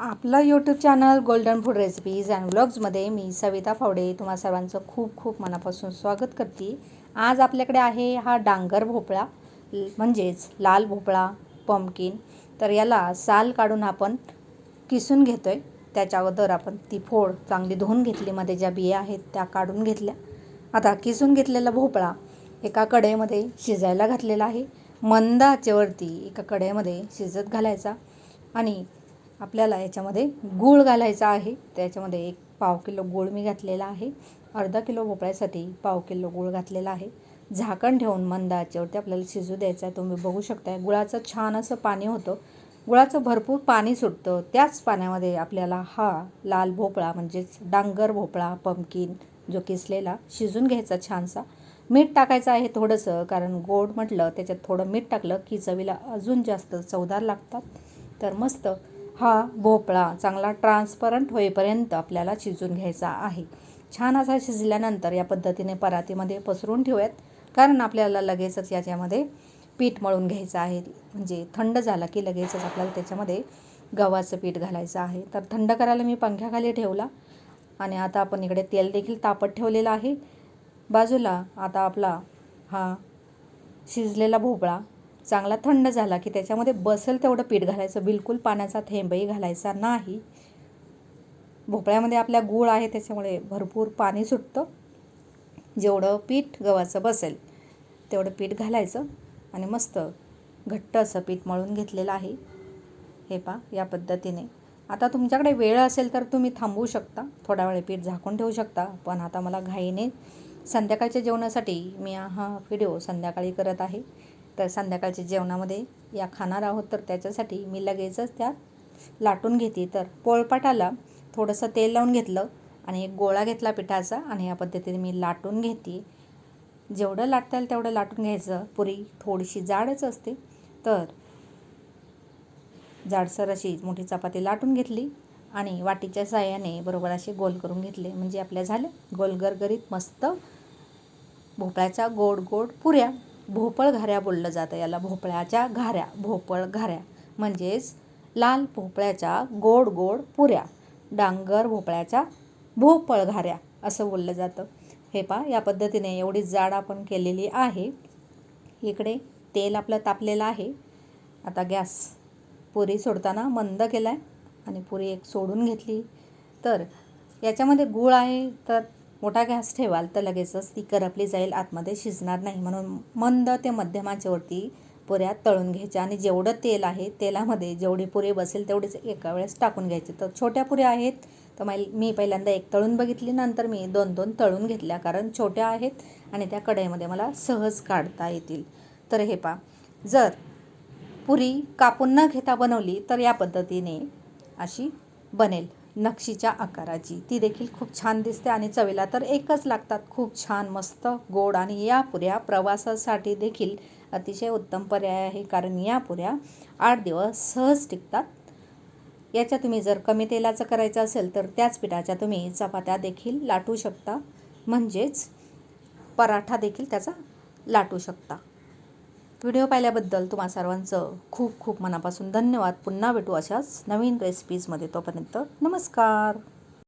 आपलं YouTube channel golden food recipes and व्लॉग्समध्ये मी सविता फावडे तुम्हा सर्वांचं खूप खूप मनापासून स्वागत करते. आज आपल्याकडे आहे हा डांगर भोपळा म्हणजेच लाल भोपळा पम्पकिन तर याला साल काढून आपण किसून घेतो आहे त्याच्या अगोदर आपण ती फोड चांगली धुवून घेतली. मध्ये ज्या बिया आहेत त्या काढून घेतल्या. आता किसून घेतलेला भोपळा एका कढईमध्ये शिजायला घातलेला आहे. मंद आचेवरती एका कढईमध्ये शिजत घालायचा आणि आपल्याला याच्यामध्ये गूळ घालायचा आहे. त्याच्यामध्ये एक पाव किलो गूळ मी घातलेला आहे. अर्धा किलो भोपळ्यासाठी पाव किलो गूळ घातलेला आहे. झाकण ठेवून मंद आचेवरती आपल्याला शिजू द्यायचं आहे. तुम्ही बघू शकताय गुळाचं छान असं पाणी होतं. गुळाचं भरपूर पाणी सुटतं. त्याच पाण्यामध्ये आपल्याला हा लाल भोपळा म्हणजेच डांगर भोपळा पमकिन जो किसलेला शिजून घ्यायचा छानसा. मीठ टाकायचं आहे थोडंसं कारण गोड म्हटलं त्याच्यात थोडं मीठ टाकलं की चवीला अजून जास्त चवदार लागतात. तर मस्त. हा भोपळा चांगला ट्रान्सपरंट होईपर्यंत आपल्याला शिजून घ्यायचा आहे. छान असा शिजल्यानंतर या पद्धतीने परातीमध्ये पसरून ठेवूयात. कारण आपल्याला लगेचच याच्यामध्ये पीठ मळून घ्यायचं आहे. म्हणजे थंड झाला की लगेचच आपल्याला त्याच्यामध्ये गव्हाचं पीठ घालायचं आहे. तर थंड करायला मी पंख्याखाली ठेवला. आणि आता आपण इकडे तेल देखील तापत ठेवलेलं आहे. बाजूला आता आपला हा शिजलेला भोपळा चांगला थंड झाला की त्याच्यामध्ये बसेल तेवढं पीठ घालायचं. बिलकुल पाण्याचा थेंबही घालायचा नाही. भोपळ्यामध्ये आपल्या गूळ आहे त्याच्यामुळे भरपूर पाणी सुटतं. जेवढं पीठ गव्हाचं बसेल तेवढं पीठ घालायचं आणि मस्त घट्ट असं पीठ मळून घेतलेलं आहे. हे पा या पद्धतीने. आता तुमच्याकडे वेळ असेल तर तुम्ही थांबवू शकता. थोडा वेळ पीठ झाकून ठेवू शकता. पण आता मला घाईने संध्याकाळच्या जेवणासाठी मी हा व्हिडिओ संध्याकाळी करत आहे. तर संध्याकाळच्या जेवणामध्ये या खाणार आहोत तर त्याच्यासाठी मी लगेचच त्यात लाटून घेते. तर पोळपाटाला थोडंसं तेल लावून घेतलं आणि एक गोळा घेतला पिठाचा आणि या पद्धतीने मी लाटून घेते. जेवढं लाटता येईल तेवढं लाटून घ्यायचं. पुरी थोडीशी जाडच असते. तर जाडसर अशी मोठी चपाती लाटून घेतली आणि वाटीच्या साह्याने बरोबर असे गोल करून घेतले. म्हणजे आपल्या झाले गोल गरगरीत मस्त भोपळ्याच्या गोड गोड पुऱ्या. भोपळ घाऱ्या बोललं जातं याला भोपळ्याच्या घाऱ्या भोपळ घाऱ्या. म्हणजेच लाल भोपळ्याच्या गोड गोड पुऱ्या डांगर भोपळ्याच्या भोपळ घाऱ्या असं बोललं जातं. हे पा या पद्धतीने एवढी जाड आपण केलेली आहे. इकडे तेल आपलं तापलेलं आहे. आता गॅस पुरी सोडताना मंद केला आहे आणि पुरी एक सोडून घेतली. तर याच्यामध्ये गूळ आहे तर मोठा गॅस ठेवाल तर लगेचच ती करपली जाईल आतमध्ये शिजणार नाही म्हणून मंद ते मध्यमाच्यावरती पुऱ्या तळून घ्यायच्या आणि जेवढं तेल आहे तेलामध्ये जेवढी पुरी बसेल तेवढीच एका वेळेस टाकून घ्यायची. तर छोट्या पुऱ्या आहेत तर मै मी पहिल्यांदा एक तळून बघितली नंतर मी दोन दोन तळून घेतल्या कारण छोट्या आहेत आणि त्या कढईमध्ये मला सहज काढता येतील. तर हे पा जर पुरी कापून न घेता बनवली तर या पद्धतीने अशी बनेल. नक्षीच्या आकाराची. ती देखील खूप छान दिसते आणि चवीला तर एकच लागतात. खूप छान मस्त गोड आणि या पुऱ्या प्रवासासाठी देखील अतिशय उत्तम पर्याय आहे. कारण या पुऱ्या आठ दिवस सहज टिकतात. याच्या तुम्ही जर कमी तेलाचं करायचं असेल तर त्याच पिठाच्या तुम्ही चपात्या देखील लाटू शकता. म्हणजेच पराठा देखील त्याचा लाटू शकता. व्हिडिओ पाहिल्याबद्दल तुम्हा सर्वांचं खूप खूप मनापासून धन्यवाद. पुन्हा भेटू अशाच नवीन रेसिपीजमध्ये तोपर्यंत नमस्कार.